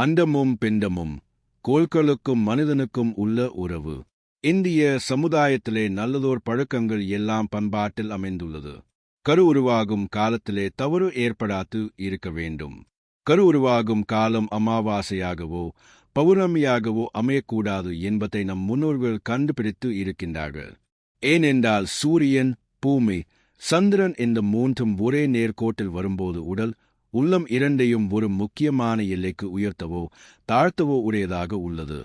அண்டமும் பிண்டமும் கோள்களுக்கும் மனிதனுக்கும் உள்ள உறவு. இந்திய சமுதாயத்திலே நல்லதோர் பழக்கங்கள் எல்லாம் பண்பாட்டில் அமைந்துள்ளது. கரு உருவாகும் காலத்திலே தவறு ஏற்படாது இருக்க வேண்டும். கரு உருவாகும் காலம் அமாவாசையாகவோ பௌர்ணமியாகவோ அமையக்கூடாது என்பதை நம் முன்னோர்கள் கண்டுபிடித்து இருக்கின்றார்கள். ஏனென்றால் சூரியன் பூமி சந்திரன் இந்த மூன்றும் ஒரே நேர்கோட்டில் வரும்போது உடல் உள்ளம் இரண்டையும் ஒரு முக்கியமான எல்லைக்கு உயர்த்தவோ தாழ்த்தவோ உடையதாக உள்ளது.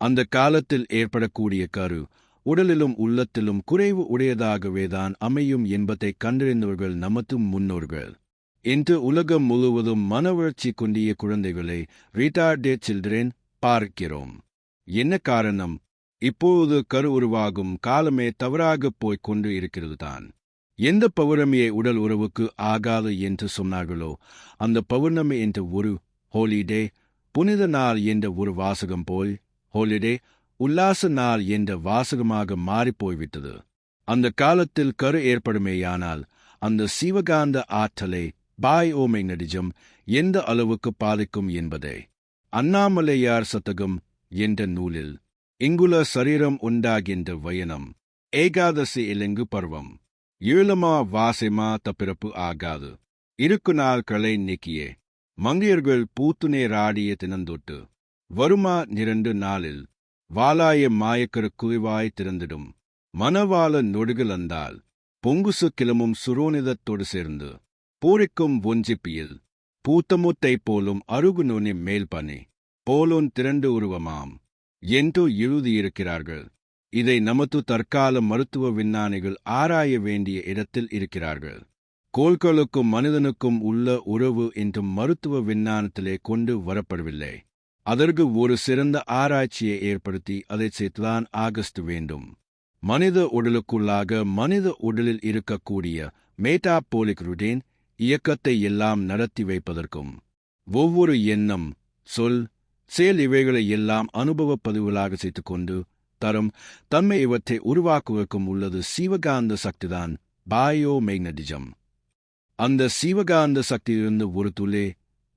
அந்த காலத்தில் ஏற்படக்கூடிய கரு உடலிலும் உள்ளத்திலும் குறைவு உடையதாகவேதான் அமையும் என்பதை கண்டறிந்தவர்கள் நமது முன்னோர்கள். இன்று உலகம் முழுவதும் மனவளர்ச்சி கொண்டிய குழந்தைகளை ரீட்டார்டே சில்ட்ரன் பார்க்கிறோம். என்ன காரணம்? இப்போது கரு உருவாகும் காலமே தவறாகப் போய்க் கொண்டு இருக்கிறது தான் எந்த பௌர்ணமியை உடல் உறவுக்கு ஆகாது என்று சொன்னார்களோ அந்த பௌர்ணமி என்ற ஒரு ஹோலிடே புனித நாள் என்ற ஒரு வாசகம் போய் ஹோலிடே உல்லாச நாள் என்ற வாசகமாக மாறிப்போய்விட்டது. அந்த காலத்தில் கரு ஏற்படுமேயானால் அந்த சிவகாந்த ஆற்றலை பாய் ஓமெக்னடிஜம் எந்த அளவுக்கு பாதிக்கும் என்பதை. அண்ணாமலையார் சதகம் என்ற நூலில் இங்குல சரீரம் உண்டாகின்ற வயனம் ஏகாதசி இலங்கு பருவம். ஏழுமா வாசிமா தப்பிறப்பு ஆகாது. இருக்கு நாள்களை நீக்கியே. மங்கையர்கள் பூத்துனே ராடிய தினந்தொட்டு. வருமா நிரண்டு நாளில். வாலாய மாயக்கரு குவிவாய் திறந்திடும். மணவாள நொடுகள் அந்தால் பொங்குசு கிளமும் சுரோனிதத்தோடு சேர்ந்து. பூரிக்கும் ஒஞ்சிப்பியில். பூத்தமுத்தை போலும் அருகு நுனி மேல் பனி. போலோன் திரண்டு உருவமாம். என்று எழுதியிருக்கிறார்கள். இதை நமது தற்கால மருத்துவ விஞ்ஞானிகள் ஆராய வேண்டிய இடத்தில் இருக்கிறார்கள். கோள்களுக்கும் மனிதனுக்கும் உள்ள உறவு என்றும் மருத்துவ விஞ்ஞானத்திலே கொண்டு வரப்படவில்லை. அதற்கு ஒரு சிறந்த ஆராய்ச்சியை ஏற்படுத்தி அதை செய்துதான் ஆகஸ்ட் வேண்டும். மனித உடலுக்குள்ளாக மனித உடலில் இருக்கக்கூடிய மேட்டாபோலிக் ருடேன் இயக்கத்தை எல்லாம் நடத்தி வைப்பதற்கும் ஒவ்வொரு எண்ணம் சொல் செயல் இவைகளை எல்லாம் அனுபவ பதிவுகளாக செய்துகொண்டு தரும் தன்மை இவற்றை உருவாக்குவதற்கும் உள்ளது சீவகாந்த சக்திதான் பாயோ மேக்னடிஜம் அந்த சீவகாந்த சக்தியிலிருந்து ஒரு துளே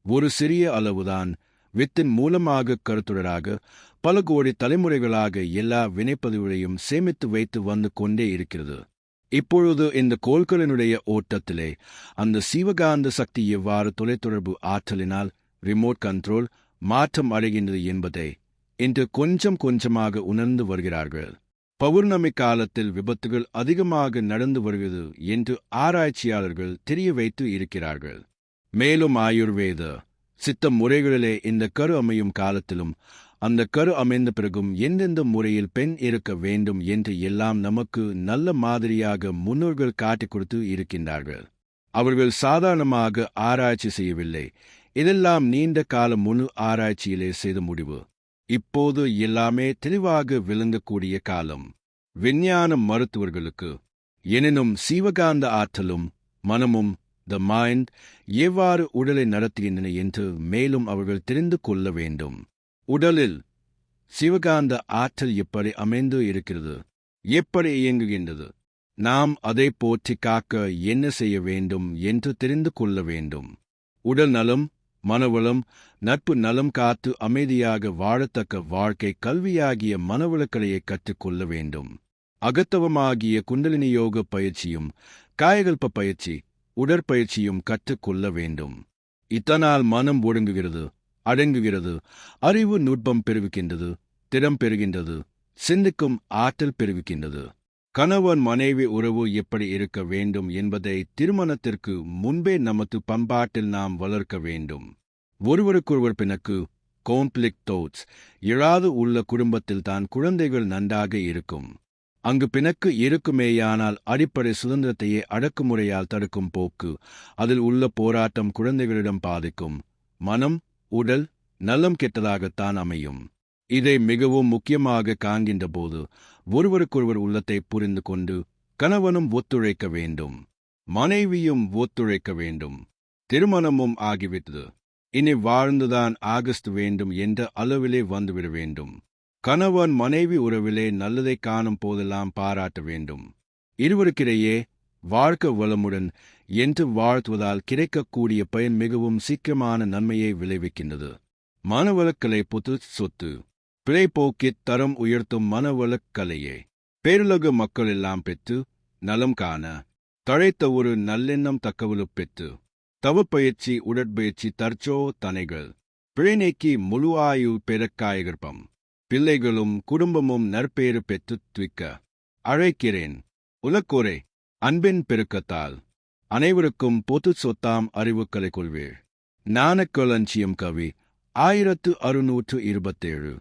ஒரு சிறிய அளவுதான் வித்தின் மூலமாக கருத்துடராக பல கோடி தலைமுறைகளாக எல்லா வினைப்பதிவுகளையும் சேமித்து வைத்து வந்து கொண்டே இருக்கிறது. இப்பொழுது இந்த கோள்களினுடைய ஓட்டத்திலே அந்த சீவகாந்த சக்தி எவ்வாறு தொலைத்தொடர்பு ஆற்றலினால் ரிமோட் கண்ட்ரோல் மாற்றம் அடைகின்றது என்பதை இன்று கொஞ்சம் கொஞ்சமாக உணர்ந்து வருகிறார்கள். பௌர்ணமி காலத்தில் விபத்துகள் அதிகமாக நடந்து வருகிறது என்று ஆராய்ச்சியாளர்கள் தெரிய வைத்து இருக்கிறார்கள். மேலும் ஆயுர்வேத சித்த முறைகளிலே இந்த கரு அமையும் காலத்திலும் அந்த கரு அமைந்த பிறகும் எந்தெந்த முறையில் பெண் இருக்க வேண்டும் என்று எல்லாம் நமக்கு நல்ல மாதிரியாக முன்னோர்கள் காட்டிக் கொடுத்து இருக்கின்றார்கள். அவர்கள் சாதாரணமாக ஆராய்ச்சி செய்யவில்லை. இதெல்லாம் நீண்ட கால முழு ஆராய்ச்சியிலே செய்த முடிவு. இப்போது எல்லாமே தெளிவாக விளங்கக்கூடிய காலம். விஞ்ஞான மருத்துவர்களுக்கு எனினும் சீவகாந்த ஆற்றலும் மனமும் த மைண்ட் எவ்வாறு உடலை நடத்துகின்றன என்று மேலும் அவர்கள் தெரிந்து கொள்ள வேண்டும். உடலில் சிவகாந்த ஆற்றல் எப்படி அமைந்து இருக்கிறது? எப்படி இயங்குகின்றது? நாம் அதை போற்றி காக்க என்ன செய்ய வேண்டும் என்று தெரிந்து கொள்ள வேண்டும். உடல் நலம் மனவளம் நட்பு நலம் காத்து அமைதியாக வாழத்தக்க வாழ்க்கை கல்வியாகிய மனவளக்கலையை கற்றுக்கொள்ள வேண்டும். அகத்தவமாகிய குண்டலினி யோக பயிற்சியும் காயகல்ப பயிற்சி உடற்பயிற்சியும் கற்றுக்கொள்ள வேண்டும். இத்தனால் மனம் ஒடுங்குகிறது அடங்குகிறது அறிவு நுட்பம் பெருவிக்கின்றது திறம் பெறுகின்றது சிந்திக்கும் ஆற்றல் பெருவிக்கின்றது கணவன் மனைவி உறவு எப்படி இருக்க வேண்டும் என்பதை திருமணத்திற்கு முன்பே நமது பண்பாட்டில் நாம் வளர்க்க வேண்டும். ஒருவருக்கொருவர் பிணக்கு கான்ஃபிளிக் தோட்ஸ் எழாது உள்ள குடும்பத்தில் தான் குழந்தைகள் நன்றாக இருக்கும். அங்கு பிணக்கு இருக்குமேயானால் அடிப்படை சுதந்திரத்தையே அடக்குமுறையால் தடுக்கும் போக்கு அதில் உள்ள போராட்டம் குழந்தைகளிடம் பாதிக்கும். மனம் உடல் நலம் கெட்டதாகத்தான் அமையும். இதை மிகவும் முக்கியமாக காண்கின்ற போது ஒருவருக்கொருவர் உள்ளத்தை புரிந்து கொண்டு கணவனும் ஒத்துழைக்க வேண்டும் மனைவியும் ஒத்துழைக்க வேண்டும் திருமணமும் ஆகிவிட்டது. இனி வாழ்ந்துதான் ஆகஸ்ட் வேண்டும் என்ற அளவிலே வந்துவிட வேண்டும். கணவன் மனைவி உறவிலே நல்லதை காணும் போதெல்லாம் பாராட்ட வேண்டும். இருவருக்கிடையே வாழ்க்கை வளமுடன் என்று வாழ்த்துவதால் கிடைக்கக்கூடிய பயன் மிகவும் சீக்கிரமான நன்மையை விளைவிக்கின்றது. மனவளக்கலை பொது சொத்து. பிழை போக்கித் தரம் உயர்த்தும் மனவளக்கலையே பேருலக மக்கள் எல்லாம் பெற்று நலம் காண தழைத்த ஒரு நல்லெண்ணம் தக்கவலுப் பெற்று தவப்பயிற்சி உடற்பயிற்சி தற்சோ தனைகள் பிழை நீக்கி முழு ஆயு பெறக்காயகற்பம் பிள்ளைகளும் குடும்பமும் நற்பேறு பெற்று துய்க்க அழைக்கிறேன். உலக்கோரே அன்பின் பெருக்கத்தால் அனைவருக்கும் பொது சொத்தாம் அறிவுக்கலை கொள்வீர் ஞானக்கொலஞ்சியம் கவி ஆயிரத்து அறுநூற்று இருபத்தேழு.